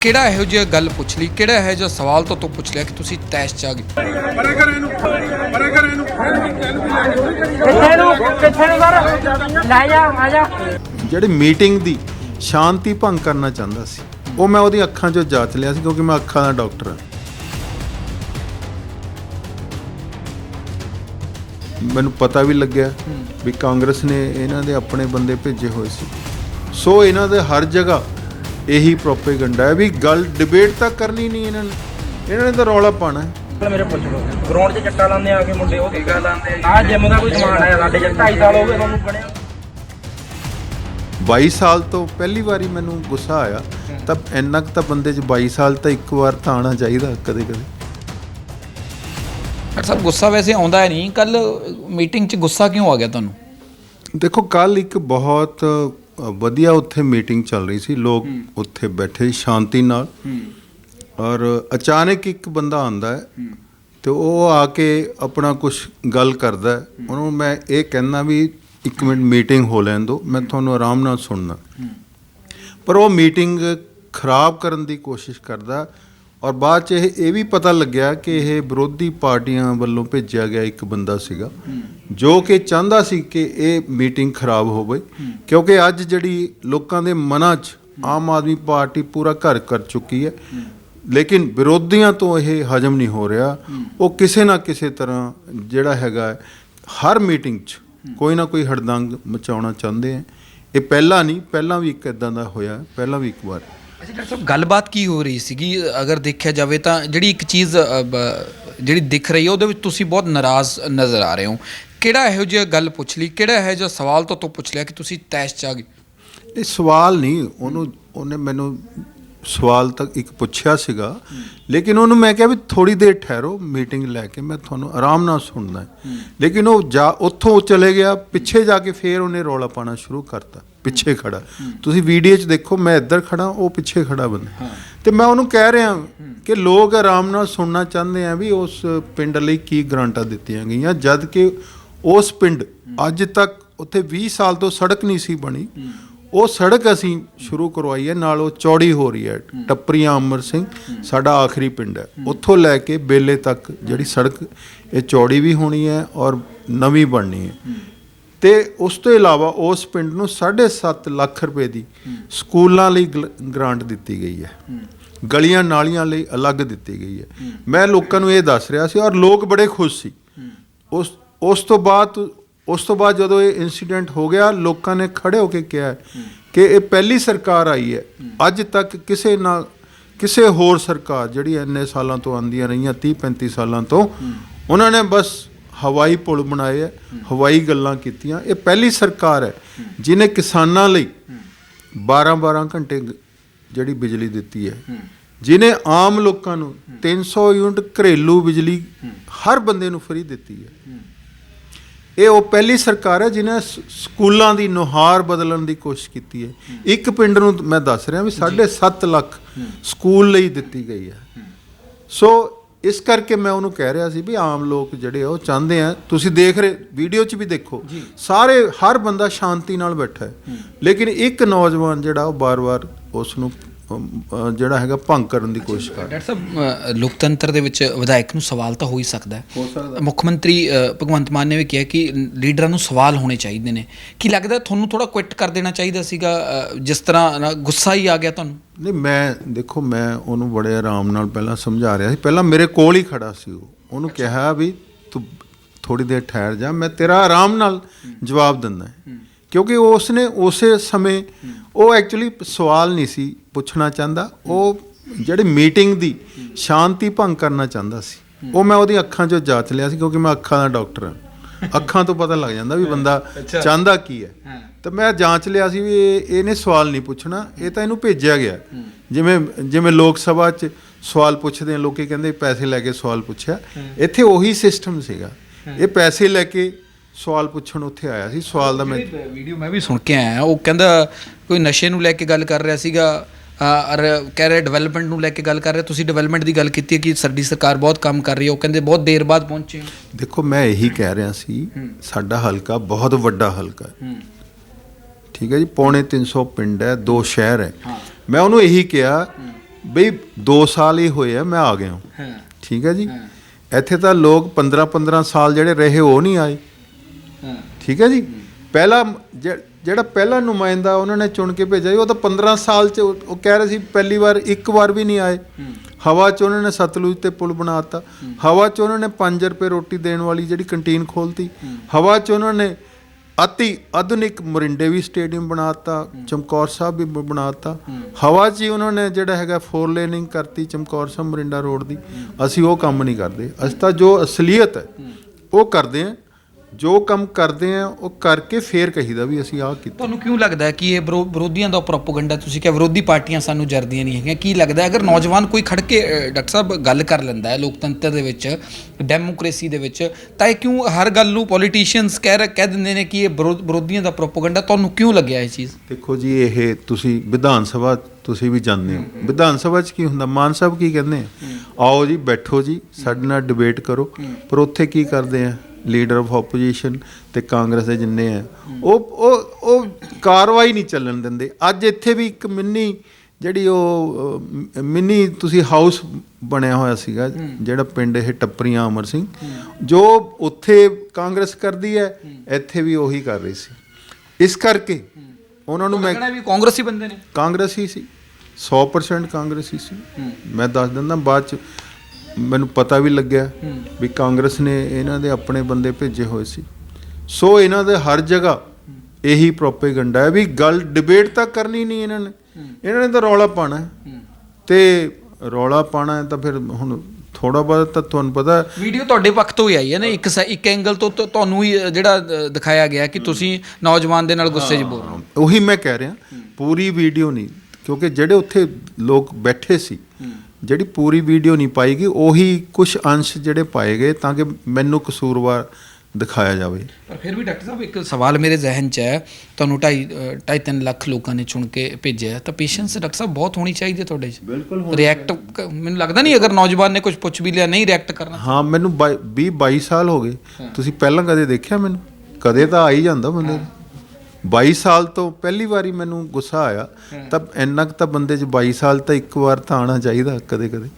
ਕਿਹੜਾ ਇਹੋ ਜਿਹਾ ਗੱਲ ਪੁੱਛ ਲਈ? ਕਿਹੜਾ ਇਹੋ ਜਿਹਾ ਸਵਾਲ ਤੋਂ ਤੂੰ ਪੁੱਛ ਲਿਆ ਕਿ ਤੁਸੀਂ ਤੈਸ਼ ਚ ਆ ਗਏ? ਪਰੇ ਕਰ ਇਹਨੂੰ ਪਰੇ ਕਰ ਇਹਨੂੰ। ਕਿੱਥੇ ਨੂੰ ਕਿੱਥੇ ਨੂੰ ਸਰ? ਲੈ ਜਾ ਆ ਜਾ। ਜਿਹੜੀ ਮੀਟਿੰਗ ਦੀ ਸ਼ਾਂਤੀ ਭੰਗ ਕਰਨਾ ਚਾਹੁੰਦਾ ਸੀ ਉਹ ਮੈਂ ਉਹਦੀ ਅੱਖਾਂ 'ਚੋਂ ਜਾਂਚ ਲਿਆ ਸੀ ਕਿਉਂਕਿ ਮੈਂ ਅੱਖਾਂ ਦਾ ਡਾਕਟਰ ਹਾਂ। ਮੈਨੂੰ ਪਤਾ ਵੀ ਲੱਗਿਆ ਵੀ ਕਾਂਗਰਸ ਨੇ ਇਹਨਾਂ ਦੇ ਆਪਣੇ ਬੰਦੇ ਭੇਜੇ ਹੋਏ ਸੀ। ਸੋ ਇਹਨਾਂ ਦੇ ਹਰ ਜਗ੍ਹਾ ਇਹੀ ਪ੍ਰੋਪੇਗੈਂਡਾ ਹੈ ਵੀ ਗੱਲ ਡਿਬੇਟ ਤਾਂ ਕਰਨੀ ਨਹੀਂ ਇਹਨਾਂ ਨੇ। ਇਹਨਾਂ ਨੇ ਤਾਂ ਰੌਲਾ ਪਾਣਾ ਹੈ। ਮੇਰੇ ਪੁੱਛ ਲੋ ਗਰਾਊਂਡ 'ਚ ਚੱਟਾ ਲਾਉਂਦੇ ਆ ਕੇ ਮੁੰਡੇ ਉਹ ਕੀ ਗੱਲ ਆਉਂਦੇ ਆ ਜਿਮ ਦਾ ਕੋਈ ਸਮਾਨ ਆਇਆ ਸਾਡੇ 'ਚ 2.5 ਸਾਲ ਹੋ ਗਏ ਤੁਹਾਨੂੰ ਬਣਿਆ। 22 ਸਾਲ ਤੋਂ ਪਹਿਲੀ ਵਾਰੀ ਮੈਨੂੰ ਗੁੱਸਾ ਆਇਆ ਤਾਂ ਇੰਨਾ ਕੁ ਤਾਂ ਬੰਦੇ 'ਚ 22 ਸਾਲ ਤਾਂ ਇੱਕ ਵਾਰ ਤਾਂ ਆਉਣਾ ਚਾਹੀਦਾ ਕਦੇ ਕਦੇ ਡਾਕਟਰ ਸਾਹਿਬ ਗੁੱਸਾ ਵੈਸੇ ਆਉਂਦਾ ਨਹੀਂ। ਕੱਲ ਮੀਟਿੰਗ 'ਚ ਗੁੱਸਾ ਕਿਉਂ ਆ ਗਿਆ ਤੁਹਾਨੂੰ? ਦੇਖੋ ਕੱਲ ਇੱਕ ਬਹੁਤ ਵਧੀਆ ਉੱਥੇ ਮੀਟਿੰਗ ਚੱਲ ਰਹੀ ਸੀ ਲੋਕ ਉੱਥੇ ਬੈਠੇ ਸ਼ਾਂਤੀ ਨਾਲ। ਔਰ ਅਚਾਨਕ ਇੱਕ ਬੰਦਾ ਆਂਦਾ ਹੈ ਤੇ ਉਹ ਆ ਕੇ ਆਪਣਾ ਕੁਝ ਗੱਲ ਕਰਦਾ ਹੈ। ਉਹਨੂੰ ਮੈਂ ਇਹ ਕਹਿੰਦਾ ਵੀ ਇੱਕ ਮਿੰਟ ਮੀਟਿੰਗ ਹੋ ਲੈਣ ਦਿਓ ਮੈਂ ਤੁਹਾਨੂੰ ਆਰਾਮ ਨਾਲ ਸੁਣਨਾ। ਪਰ ਉਹ ਮੀਟਿੰਗ ਖਰਾਬ ਕਰਨ ਦੀ ਕੋਸ਼ਿਸ਼ ਕਰਦਾ ਔਰ ਬਾਅਦ ਚ ਇਹ ਇਹ ਵੀ ਪਤਾ ਲੱਗਿਆ ਕਿ ਇਹ ਵਿਰੋਧੀ ਪਾਰਟੀਆਂ ਵੱਲੋਂ ਭੇਜਿਆ ਗਿਆ ਇੱਕ ਬੰਦਾ ਸੀਗਾ, ਜੋ ਕਿ ਚਾਹੁੰਦਾ ਸੀ ਕਿ ਇਹ ਮੀਟਿੰਗ ਖਰਾਬ ਹੋਵੇ, ਕਿਉਂਕਿ ਅੱਜ ਜਿਹੜੀ ਲੋਕਾਂ ਦੇ ਮਨਾਂ 'ਚ ਆਮ ਆਦਮੀ ਪਾਰਟੀ ਪੂਰਾ ਘਰ ਕਰ ਚੁੱਕੀ ਹੈ। ਲੇਕਿਨ ਵਿਰੋਧੀਆਂ ਤੋਂ ਇਹ ਹਜਮ ਨਹੀਂ ਹੋ ਰਿਹਾ। ਉਹ ਕਿਸੇ ਨਾ ਕਿਸੇ ਤਰ੍ਹਾਂ ਜਿਹੜਾ ਹੈਗਾ ਹਰ ਮੀਟਿੰਗ 'ਚ ਕੋਈ ਨਾ ਕੋਈ ਹੜਦੰਗ ਮਚਾਉਣਾ ਚਾਹੁੰਦੇ ਆ ਇਹ ਪਹਿਲਾਂ ਨਹੀਂ, ਪਹਿਲਾਂ ਵੀ ਇੱਕ ਇਦਾਂ ਦਾ ਹੋਇਆ, ਪਹਿਲਾਂ ਵੀ ਇੱਕ ਵਾਰ। ਅੱਛਾ ਡਾਕਟਰ ਸਾਹਿਬ ਗੱਲਬਾਤ ਕੀ ਹੋ ਰਹੀ ਸੀਗੀ? ਅਗਰ ਦੇਖਿਆ ਜਾਵੇ ਤਾਂ ਜਿਹੜੀ ਇੱਕ ਚੀਜ਼ ਅ, ਬ- ਜਿਹੜੀ ਦਿਖ ਰਹੀ ਹੈ ਉਹਦੇ ਵਿੱਚ ਤੁਸੀਂ ਬਹੁਤ ਨਾਰਾਜ਼ ਨਜ਼ਰ ਆ ਰਹੇ ਹੋ। ਕਿਹੜਾ ਇਹੋ ਜਿਹਾ ਗੱਲ ਪੁੱਛ ਲਈ? ਕਿਹੜਾ ਇਹੋ ਜਿਹਾ ਸਵਾਲ ਤੋਂ ਤੂੰ ਪੁੱਛ ਲਿਆ ਕਿ ਤੁਸੀਂ ਤੈਸ਼ ਚ ਆ ਗਏ? ਇਹ ਸਵਾਲ ਨਹੀਂ ਉਹਨੂੰ ਉਹਨੇ ਮੈਨੂੰ ਸਵਾਲ ਤੱਕ ਇੱਕ ਪੁੱਛਿਆ ਸੀਗਾ। ਲੇਕਿਨ ਉਹਨੂੰ ਮੈਂ ਕਿਹਾ ਵੀ ਥੋੜੀ ਦੇਰ ਠਹਿਰੋ ਮੀਟਿੰਗ ਲੈ ਕੇ ਮੈਂ ਤੁਹਾਨੂੰ ਆਰਾਮ ਨਾਲ ਸੁਣਨਾ ਹੈ ਲੇਕਿਨ ਉਹ ਜਾ ਉੱਥੋਂ ਉਹ ਚਲੇ ਗਿਆ ਪਿੱਛੇ ਜਾ ਕੇ ਫੇਰ ਉਹਨੇ ਰੌਲਾ ਪਾਣਾ ਸ਼ੁਰੂ ਕਰਤਾ। ਪਿੱਛੇ ਖੜਾ। ਤੁਸੀਂ ਵੀਡੀਓ 'ਚ ਦੇਖੋ ਮੈਂ ਇੱਧਰ ਖੜਾ ਉਹ ਪਿੱਛੇ ਖੜਾ ਬੰਦਾ। ਤੇ ਮੈਂ ਉਹਨੂੰ ਕਹਿ ਰਿਹਾ ਕਿ ਲੋਕ ਆਰਾਮ ਨਾਲ ਸੁਣਨਾ ਚਾਹੁੰਦੇ ਆ ਵੀ ਉਸ ਪਿੰਡ ਲਈ ਕੀ ਗਰੰਟਾਂ ਦਿੱਤੀਆਂ ਗਈਆਂ ਜਦ ਕਿ ਉਸ ਪਿੰਡ ਅੱਜ ਤੱਕ ਉੱਥੇ 20 ਸਾਲ ਤੋਂ ਸੜਕ ਨਹੀਂ ਸੀ ਬਣੀ। ਉਹ ਸੜਕ ਅਸੀਂ ਸ਼ੁਰੂ ਕਰਵਾਈ ਹੈ ਨਾਲ ਉਹ ਚੌੜੀ ਹੋ ਰਹੀ ਹੈ ਟੱਪਰੀਆਂ ਅਮਰ ਸਿੰਘ ਸਾਡਾ ਆਖਰੀ ਪਿੰਡ ਹੈ। ਉੱਥੋਂ ਲੈ ਕੇ ਬੇਲੇ ਤੱਕ ਜਿਹੜੀ ਸੜਕ ਇਹ ਚੌੜੀ ਵੀ ਹੋਣੀ ਹੈ ਔਰ ਨਵੀਂ ਬਣਨੀ ਹੈ। ਤੇ ਉਸ ਤੋਂ ਇਲਾਵਾ ਉਸ ਪਿੰਡ ਨੂੰ 7.5 ਲੱਖ ਰੁਪਏ ਦੀ ਸਕੂਲਾਂ ਲਈ ਗ੍ਰਾਂਟ ਦਿੱਤੀ ਗਈ ਹੈ। ਗਲੀਆਂ ਨਾਲੀਆਂ ਲਈ ਅਲੱਗ ਦਿੱਤੀ ਗਈ ਹੈ। ਮੈਂ ਲੋਕਾਂ ਨੂੰ ਇਹ ਦੱਸ ਰਿਹਾ ਸੀ ਔਰ ਲੋਕ ਬੜੇ ਖੁਸ਼ ਸੀ। ਉਸ ਉਸ ਤੋਂ ਬਾਅਦ ਉਸ ਤੋਂ ਬਾਅਦ ਜਦੋਂ ਇਹ ਇਨਸੀਡੈਂਟ ਹੋ ਗਿਆ ਲੋਕਾਂ ਨੇ ਖੜੇ ਹੋ ਕੇ ਕਿਹਾ ਕਿ ਇਹ ਪਹਿਲੀ ਸਰਕਾਰ ਆਈ ਹੈ। ਅੱਜ ਤੱਕ ਕਿਸੇ ਨਾਲ ਕਿਸੇ ਹੋਰ ਸਰਕਾਰ ਜਿਹੜੀ ਇੰਨੇ ਸਾਲਾਂ ਤੋਂ ਆਂਦੀਆਂ ਰਹੀਆਂ 30 35 ਸਾਲਾਂ ਤੋਂ ਉਹਨਾਂ ਨੇ ਬਸ ਹਵਾਈ ਪੁਲ ਬਣਾਏ ਹੈ ਹਵਾਈ ਗੱਲਾਂ ਕੀਤੀਆਂ। ਇਹ ਪਹਿਲੀ ਸਰਕਾਰ ਹੈ ਜਿਨੇ ਕਿਸਾਨਾਂ ਲਈ 12 12 ਘੰਟੇ ਜਿਹੜੀ ਬਿਜਲੀ ਦਿੱਤੀ ਹੈ। ਜਿਨੇ ਆਮ ਲੋਕਾਂ ਨੂੰ 300 ਯੂਨਿਟ ਘਰੇਲੂ ਬਿਜਲੀ ਹਰ ਬੰਦੇ ਨੂੰ ਫ੍ਰੀ ਦਿੱਤੀ ਹੈ। ਇਹ ਉਹ ਪਹਿਲੀ ਸਰਕਾਰ ਹੈ ਜਿਨੇ ਸਕੂਲਾਂ ਦੀ ਨੁਹਾਰ ਬਦਲਣ ਦੀ ਕੋਸ਼ਿਸ਼ ਕੀਤੀ ਹੈ। ਇੱਕ ਪਿੰਡ ਨੂੰ ਮੈਂ ਦੱਸ ਰਿਹਾ ਵੀ 7.5 ਲੱਖ ਸਕੂਲ ਲਈ ਦਿੱਤੀ ਗਈ ਹੈ। ਸੋ ਇਸ ਕਰਕੇ ਮੈਂ ਉਹਨੂੰ ਕਹਿ ਰਿਹਾ ਸੀ ਵੀ ਆਮ ਲੋਕ ਜਿਹੜੇ ਆ ਉਹ ਚਾਹੁੰਦੇ ਆ ਤੁਸੀਂ ਦੇਖ ਰਹੇ ਵੀਡੀਓ 'ਚ ਵੀ ਦੇਖੋ ਸਾਰੇ ਹਰ ਬੰਦਾ ਸ਼ਾਂਤੀ ਨਾਲ ਬੈਠਾ ਹੈ। ਲੇਕਿਨ ਇੱਕ ਨੌਜਵਾਨ ਜਿਹੜਾ ਉਹ ਬਾਰ-ਬਾਰ ਉਸ ਨੂੰ ਜਿਹੜਾ ਹੈਗਾ ਭੰਗ ਕਰਨ ਦੀ ਕੋਸ਼ਿਸ਼ ਕਰ ਡਾਕਟਰ ਸਾਹਿਬ ਲੋਕਤੰਤਰ ਦੇ ਵਿੱਚ ਵਿਧਾਇਕ ਨੂੰ ਸਵਾਲ ਤਾਂ ਹੋ ਹੀ ਸਕਦਾ ਹੈ। ਮੁੱਖ ਮੰਤਰੀ ਭਗਵੰਤ ਮਾਨ ਨੇ ਵੀ ਕਿਹਾ ਕਿ ਲੀਡਰਾਂ ਨੂੰ ਸਵਾਲ ਹੋਣੇ ਚਾਹੀਦੇ ਨੇ। ਕੀ ਲੱਗਦਾ ਤੁਹਾਨੂੰ ਥੋੜਾ ਕੁਇਟ ਕਰ ਦੇਣਾ ਚਾਹੀਦਾ ਸੀਗਾ ਜਿਸ ਤਰ੍ਹਾਂ ਗੁੱਸਾ ਹੀ ਆ ਗਿਆ ਤੁਹਾਨੂੰ? ਨਹੀਂ ਮੈਂ ਦੇਖੋ ਮੈਂ ਉਹਨੂੰ ਬੜੇ ਆਰਾਮ ਨਾਲ ਪਹਿਲਾਂ ਸਮਝਾ ਰਿਹਾ ਸੀ। ਪਹਿਲਾਂ ਮੇਰੇ ਕੋਲ ਹੀ ਖੜਾ ਸੀ ਉਹ। ਉਹਨੂੰ ਕਿਹਾ ਵੀ ਤੂੰ ਥੋੜੀ ਦੇਰ ਠਹਿਰ ਜਾ ਮੈਂ ਤੇਰਾ ਆਰਾਮ ਨਾਲ ਜਵਾਬ ਦਿੰਦਾ। ਕਿਉਂਕਿ ਉਸ ਨੇ ਉਸੇ ਸਮੇਂ ਉਹ ਐਕਚੁਅਲੀ ਸਵਾਲ ਨਹੀਂ ਸੀ ਪੁੱਛਣਾ ਚਾਹੁੰਦਾ ਉਹ ਜਿਹੜੀ ਮੀਟਿੰਗ ਦੀ ਸ਼ਾਂਤੀ ਭੰਗ ਕਰਨਾ ਚਾਹੁੰਦਾ ਸੀ। ਉਹ ਮੈਂ ਉਹਦੀ ਅੱਖਾਂ 'ਚੋਂ ਜਾਂਚ ਲਿਆ ਸੀ ਕਿਉਂਕਿ ਮੈਂ ਅੱਖਾਂ ਦਾ ਡਾਕਟਰ ਹਾਂ। ਅੱਖਾਂ ਤੋਂ ਪਤਾ ਲੱਗ ਜਾਂਦਾ ਵੀ ਬੰਦਾ ਚਾਹੁੰਦਾ ਕੀ ਹੈ। ਤਾਂ ਮੈਂ ਜਾਂਚ ਲਿਆ ਸੀ ਵੀ ਇਹ ਇਹਨੇ ਸਵਾਲ ਨਹੀਂ ਪੁੱਛਣਾ ਇਹ ਤਾਂ ਇਹਨੂੰ ਭੇਜਿਆ ਗਿਆ। ਜਿਵੇਂ ਜਿਵੇਂ ਲੋਕ ਸਭਾ 'ਚ ਸਵਾਲ ਪੁੱਛਦੇ ਆ ਲੋਕੀ ਕਹਿੰਦੇ ਪੈਸੇ ਲੈ ਕੇ ਸਵਾਲ ਪੁੱਛਿਆ। ਇੱਥੇ ਉਹੀ ਸਿਸਟਮ ਸੀਗਾ। ਇਹ ਪੈਸੇ ਲੈ ਕੇ ਸਵਾਲ ਪੁੱਛਣ ਉੱਥੇ ਆਇਆ ਸੀ ਸਵਾਲ ਦਾ ਮੈਂ ਵੀਡੀਓ ਮੈਂ ਵੀ ਸੁਣ ਕੇ ਆਇਆ ਉਹ ਕਹਿੰਦਾ ਕੋਈ ਨਸ਼ੇ ਨੂੰ ਲੈ ਕੇ ਗੱਲ ਕਰ ਰਿਹਾ ਸੀਗਾ ਔਰ ਕਹਿ ਰਿਹਾ ਡਿਵੈਲਪਮੈਂਟ ਨੂੰ ਲੈ ਕੇ ਗੱਲ ਕਰ ਰਿਹਾ ਤੁਸੀਂ ਡਿਵੈਲਪਮੈਂਟ ਦੀ ਗੱਲ ਕੀਤੀ ਹੈ ਕਿ ਸਾਡੀ ਸਰਕਾਰ ਬਹੁਤ ਕੰਮ ਕਰ ਰਹੀ ਹੈ। ਉਹ ਕਹਿੰਦੇ ਬਹੁਤ ਦੇਰ ਬਾਅਦ ਪਹੁੰਚੇ। ਦੇਖੋ ਮੈਂ ਇਹੀ ਕਹਿ ਰਿਹਾ ਸੀ ਸਾਡਾ ਹਲਕਾ ਬਹੁਤ ਵੱਡਾ ਹਲਕਾ ਹੈ। ਠੀਕ ਹੈ ਜੀ ਪੌਣੇ 300 ਪਿੰਡ ਹੈ ਦੋ ਸ਼ਹਿਰ ਹੈ। ਮੈਂ ਉਹਨੂੰ ਇਹੀ ਕਿਹਾ ਬਈ 2 ਸਾਲ ਹੀ ਹੋਏ ਆ ਮੈਂ ਆ ਗਿਆ ਹਾਂ। ਠੀਕ ਹੈ ਜੀ? ਇੱਥੇ ਤਾਂ ਲੋਕ 15 15 ਸਾਲ ਜਿਹੜੇ ਰਹੇ ਉਹ ਨਹੀਂ ਆਏ। ਠੀਕ ਹੈ ਜੀ? ਪਹਿਲਾ ਜ- ਜਿਹੜਾ ਪਹਿਲਾ ਨੁਮਾਇੰਦਾ ਉਹਨਾਂ ਨੇ ਚੁਣ ਕੇ ਭੇਜਿਆ ਉਹ ਤਾਂ 15 ਸਾਲ ਚ ਉਹ ਕਹਿ ਰਹੇ ਸੀ ਪਹਿਲੀ ਵਾਰ ਇੱਕ ਵਾਰ ਵੀ ਨਹੀਂ ਆਏ। ਹਵਾ ਚ ਉਹਨਾਂ ਨੇ ਸਤਲੁਜ ਤੇ ਪੁਲ ਬਣਾਤਾ ਹਵਾ ਚ ਉਹਨਾਂ ਨੇ 5 ਰੁਪਏ ਰੋਟੀ ਦੇਣ ਵਾਲੀ ਜਿਹੜੀ ਕੰਟੀਨ ਖੋਲਤੀ। ਹਵਾ ਚ ਉਹਨਾਂ ਨੇ ਅਤੀ ਆਧੁਨਿਕ ਮਰਿੰਡੇ ਵੀ ਸਟੇਡੀਅਮ ਬਣਾਤਾ ਚਮਕੌਰ ਸਾਹਿਬ ਵੀ ਬਣਾਤਾ ਹਵਾ 'ਚ ਹੀ ਉਹਨਾਂ ਨੇ ਜਿਹੜਾ ਹੈਗਾ ਫੋਰ ਲੇਨਿੰਗ ਕਰਤੀ ਚਮਕੌਰ ਸਾਹਿਬ ਮਰਿੰਡਾ ਰੋਡ ਦੀ। ਅਸੀਂ ਉਹ ਕੰਮ ਨਹੀਂ ਕਰਦੇ। ਅਸੀਂ ਤਾਂ ਜੋ ਅਸਲੀਅਤ ਹੈ ਉਹ ਕਰਦੇ ਆ ਜੋ ਕੰਮ ਕਰਦੇ ਆ ਉਹ ਕਰਕੇ ਫੇਰ ਕਹੀਦਾ ਵੀ ਅਸੀਂ ਆਹ ਕੀਤਾ। ਤੁਹਾਨੂੰ ਕਿਉਂ ਲੱਗਦਾ ਹੈ ਕਿ ਇਹ ਵਿਰੋ- ਵਿਰੋਧੀਆਂ ਦਾ ਪ੍ਰੋਪਗੈਂਡਾ ਤੁਸੀਂ ਕਿਹਾ ਵਿਰੋਧੀ ਪਾਰਟੀਆਂ ਸਾਨੂੰ ਜਰਦੀਆਂ ਨਹੀਂ ਹੈਗੀਆਂ? ਕੀ ਲੱਗਦਾ ਹੈ? ਅਗਰ ਨੌਜਵਾਨ ਕੋਈ ਖੜ ਕੇ ਅ, ਡਾਕਟਰ ਸਾਹਿਬ ਗੱਲ ਕਰ ਲੈਂਦਾ ਹੈ ਲੋਕਤੰਤਰ ਦੇ ਵਿੱਚ ਡੈਮੋਕ੍ਰੇਸੀ ਦੇ ਵਿੱਚ ਤਾਂ ਇਹ ਕਿਉਂ ਹਰ ਗੱਲ ਨੂੰ ਪੋਲੀਟੀਸ਼ੀਅਨਸ ਕਹਿ ਰ- ਕਹਿ ਦਿੰਦੇ ਨੇ ਕਿ ਇਹ ਵਿਰੋ- ਵਿਰੋਧੀਆਂ ਦਾ ਪ੍ਰੋਪਗੈਂਡਾ? ਤੁਹਾਨੂੰ ਕਿਉਂ ਲੱਗਿਆ ਇਹ ਚੀਜ਼? ਦੇਖੋ ਜੀ ਇਹ ਤੁਸੀਂ ਵਿਧਾਨ ਸਭਾ ਤੁਸੀਂ ਵੀ ਜਾਣਦੇ ਹੋ। ਵਿਧਾਨ ਸਭਾ 'ਚ ਕੀ ਹੁੰਦਾ? ਮਾਨ ਸਾਹਿਬ ਕੀ ਕਹਿੰਦੇ ਆ? ਆਓ ਜੀ ਬੈਠੋ ਜੀ ਸਾਡੇ ਨਾਲ ਡਿਬੇਟ ਕਰੋ। ਪਰ ਉੱਥੇ ਕੀ ਕਰਦੇ ਆ? ਲੀਡਰ ਆਫ ਆਪੋਜੀਸ਼ਨ ਤੇ ਕਾਂਗਰਸ ਦੇ ਜਿੰਨੇ ਆ ਉਹ ਉਹ ਉਹ ਕਾਰਵਾਈ ਨਹੀਂ ਚੱਲਣ ਦਿੰਦੇ। ਅੱਜ ਇੱਥੇ ਵੀ ਇੱਕ ਮਿੰਨੀ ਜਿਹੜੀ ਉਹ ਮਿੰਨੀ ਤੁਸੀਂ ਹਾਊਸ ਬਣਿਆ ਹੋਇਆ ਸੀਗਾ ਜਿਹੜਾ ਪਿੰਡ ਇਹ ਟੱਪਰੀਆਂ ਅਮਰ ਸਿੰਘ ਜੋ ਉੱਥੇ ਕਾਂਗਰਸ ਕਰਦੀ ਹੈ ਇੱਥੇ ਵੀ ਉਹੀ ਕਰ ਰਹੀ ਸੀ। ਇਸ ਕਰਕੇ ਉਹਨਾਂ ਨੂੰ ਮੈਂ ਲੱਗਣਾ ਵੀ ਕਾਂਗਰਸੀ ਬੰਦੇ ਨੇ। ਕਾਂਗਰਸੀ ਸੀ। 100% ਕਾਂਗਰਸੀ ਸੀ। ਮੈਂ ਦੱਸ ਦਿੰਦਾ ਬਾਅਦ ਚ ਮੈਨੂੰ ਪਤਾ ਵੀ ਲੱਗਿਆ ਵੀ ਕਾਂਗਰਸ ਨੇ ਇਹਨਾਂ ਦੇ ਆਪਣੇ ਬੰਦੇ ਭੇਜੇ ਹੋਏ ਸੀ। ਸੋ ਇਹਨਾਂ ਦੇ ਹਰ ਜਗ੍ਹਾ ਇਹੀ ਪ੍ਰੋਪੇਗੈਂਡਾ ਹੈ ਵੀ ਗੱਲ ਡਿਬੇਟ ਤਾਂ ਕਰਨੀ ਨਹੀਂ ਇਹਨਾਂ ਨੇ। ਇਹਨਾਂ ਨੇ ਤਾਂ ਰੌਲਾ ਪਾਣਾ। ਤੇ ਰੌਲਾ ਪਾਣਾ ਹੈ ਤਾਂ ਫਿਰ ਹੁਣ ਥੋੜਾ ਬਹੁਤ ਤਾਂ ਤੁਹਾਨੂੰ ਪਤਾ ਵੀਡੀਓ ਤੁਹਾਡੇ ਪੱਖ ਤੋਂ ਹੀ ਆਈ ਹੈ ਨਾ ਇੱਕ ਇੱਕ ਐਂਗਲ ਤੋਂ ਤੁਹਾਨੂੰ ਹੀ ਜਿਹੜਾ ਦਿਖਾਇਆ ਗਿਆ ਕਿ ਤੁਸੀਂ ਨੌਜਵਾਨ ਦੇ ਨਾਲ ਗੁੱਸੇ 'ਚ ਬੋਲ ਰਹੇ ਹੋ। ਉਹੀ ਮੈਂ ਕਹਿ ਰਿਹਾ ਪੂਰੀ ਵੀਡੀਓ ਨਹੀਂ ਕਿਉਂਕਿ ਜਿਹੜੇ ਉੱਥੇ ਲੋਕ ਬੈਠੇ ਸੀ ਜਿਹੜੀ ਪੂਰੀ ਵੀਡੀਓ ਨਹੀਂ ਪਾਈ ਗਈ ਉਹੀ ਕੁਝ ਅੰਸ਼ ਜਿਹੜੇ ਪਾਏ ਗਏ ਤਾਂ ਕਿ ਮੈਨੂੰ ਕਸੂਰਵਾਰ ਦਿਖਾਇਆ ਜਾਵੇ। ਪਰ ਫਿਰ ਵੀ ਡਾਕਟਰ ਸਾਹਿਬ ਇੱਕ ਸਵਾਲ ਮੇਰੇ ਜ਼ਿਹਨ 'ਚ ਹੈ ਤੁਹਾਨੂੰ 2.5 ਢਾਈ ਤਿੰਨ ਲੱਖ ਲੋਕਾਂ ਨੇ ਚੁਣ ਕੇ ਭੇਜਿਆ ਤਾਂ ਪੇਸ਼ੈਂਸ ਡਾਕਟਰ ਸਾਹਿਬ ਬਹੁਤ ਹੋਣੀ ਚਾਹੀਦੀ ਹੈ ਤੁਹਾਡੇ 'ਚ। ਬਿਲਕੁਲ ਰਿਐਕਟ ਮੈਨੂੰ ਲੱਗਦਾ ਨਹੀਂ ਅਗਰ ਨੌਜਵਾਨ ਨੇ ਕੁਝ ਪੁੱਛ ਵੀ ਲਿਆ ਨਹੀਂ ਰਿਐਕਟ ਕਰਨਾ ਹਾਂ ਮੈਨੂੰ 20 22 ਸਾਲ ਹੋ ਗਏ। ਤੁਸੀਂ ਪਹਿਲਾਂ ਕਦੇ ਦੇਖਿਆ ਮੈਨੂੰ? ਕਦੇ ਤਾਂ ਆ ਹੀ ਜਾਂਦਾ ਬੰਦੇ। 22 ਸਾਲ ਤੋਂ ਪਹਿਲੀ ਵਾਰੀ ਮੈਨੂੰ ਗੁੱਸਾ ਆਇਆ ਤਾਂ ਇੰਨਾ ਕੁ ਤਾਂ ਬੰਦੇ 'ਚ 22 ਸਾਲ ਤਾਂ ਇੱਕ ਵਾਰ ਤਾਂ ਆਣਾ ਚਾਹੀਦਾ ਕਦੇ ਕਦੇ